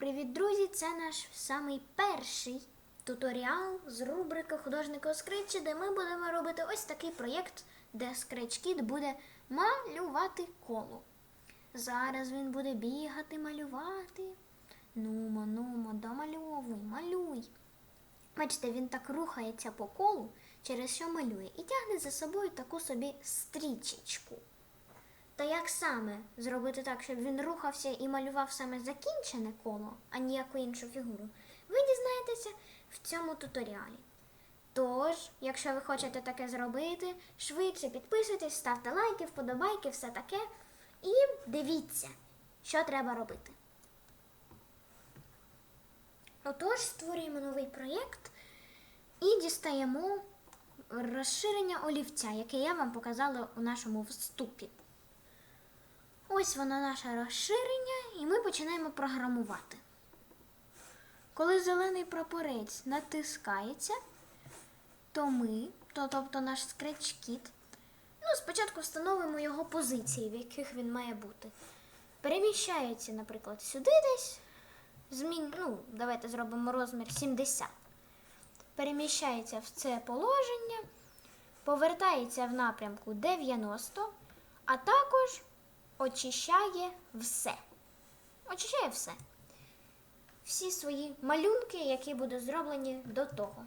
Привіт, друзі! Це наш самий перший туторіал з рубрики Художника скретчі, де ми будемо робити ось такий проєкт, де Kid буде малювати коло. Зараз він буде бігати, малювати. Нумо, нумо, домальовуй, малюй. Бачите, він так рухається по колу, через що малює, і тягне за собою таку собі стрічечку. Та як саме зробити так, щоб він рухався і малював саме закінчене коло, а ніяку іншу фігуру, ви дізнаєтеся в цьому туторіалі. Тож, якщо ви хочете таке зробити, швидше підписуйтесь, ставте лайки, вподобайки, все таке. І дивіться, що треба робити. Отож, створюємо новий проєкт і дістаємо розширення олівця, яке я вам показала у нашому вступі. Ось воно наше розширення, і ми починаємо програмувати. Коли зелений прапорець натискається, то ми, то, тобто наш скретч-кіт, ну, спочатку встановимо його позиції, в яких він має бути. Переміщається, наприклад, сюди десь. Змін, ну, давайте зробимо розмір 70. Переміщається в це положення, повертається в напрямку 90, а також очищає все. Очищає все. Всі свої малюнки, які будуть зроблені до того.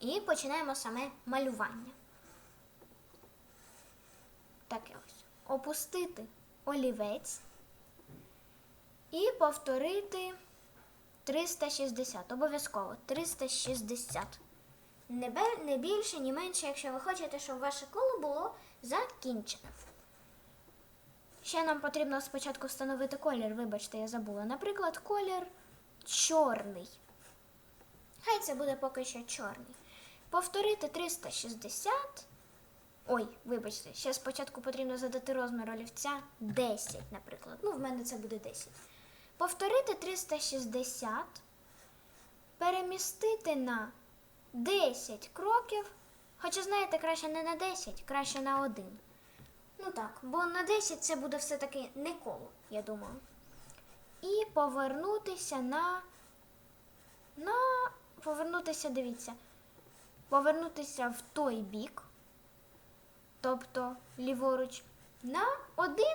І починаємо саме малювання. Таке ось. Опустити олівець і повторити 360. Обов'язково 360. Не, більше, ні менше, якщо ви хочете, щоб ваше коло було закінчене. Ще нам потрібно спочатку встановити колір, вибачте, я забула. Наприклад, колір чорний. Хай це буде поки що чорний. Повторити 360. Ой, вибачте, ще спочатку потрібно задати розмір олівця 10, наприклад. Ну, в мене це буде 10. Повторити 360. Перемістити на 10 кроків. Хоча, знаєте, краще не на 10, краще на 1. Ну так, бо на 10 це буде все-таки не коло, я думаю. І повернутися на. на. Повернутися, дивіться. Повернутися в той бік, тобто ліворуч, на 1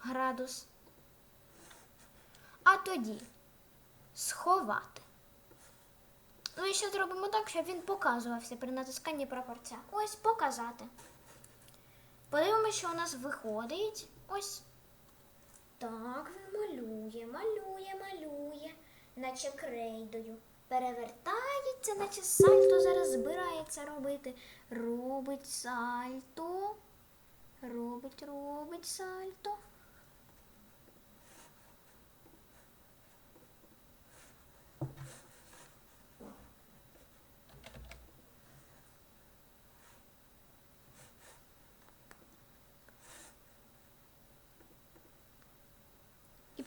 градус. А тоді сховати. Ну і ще зробимо так, щоб він показувався при натисканні прапорця. Ось показати. Подивимося, що у нас виходить. Ось. Так, він малює, малює, малює, наче крейдою. Перевертається, наче сальто зараз збирається робити. Робить сальто. Робить, робить сальто.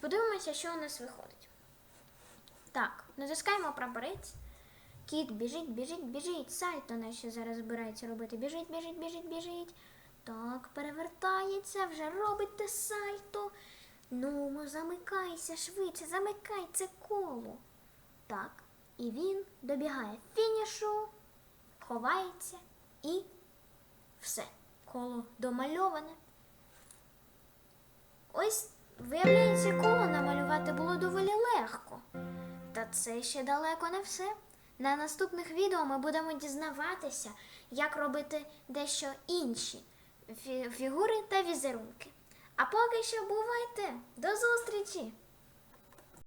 Подивимося, що у нас виходить. Так, натискаємо прапорець. Кіт біжить, біжить, біжить. Сальто наче зараз збирається робити. Біжить, біжить, біжить, біжить. Так, перевертається, вже робить те сальто. Ну, замикайся швидше, замикай це коло. Так, і він добігає фінішу, ховається і все. Коло домальоване. Ось, виявляється, коло намалювати було доволі легко. Та це ще далеко не все. На наступних відео ми будемо дізнаватися, як робити дещо інші фігури та візерунки. А поки що бувайте! До зустрічі!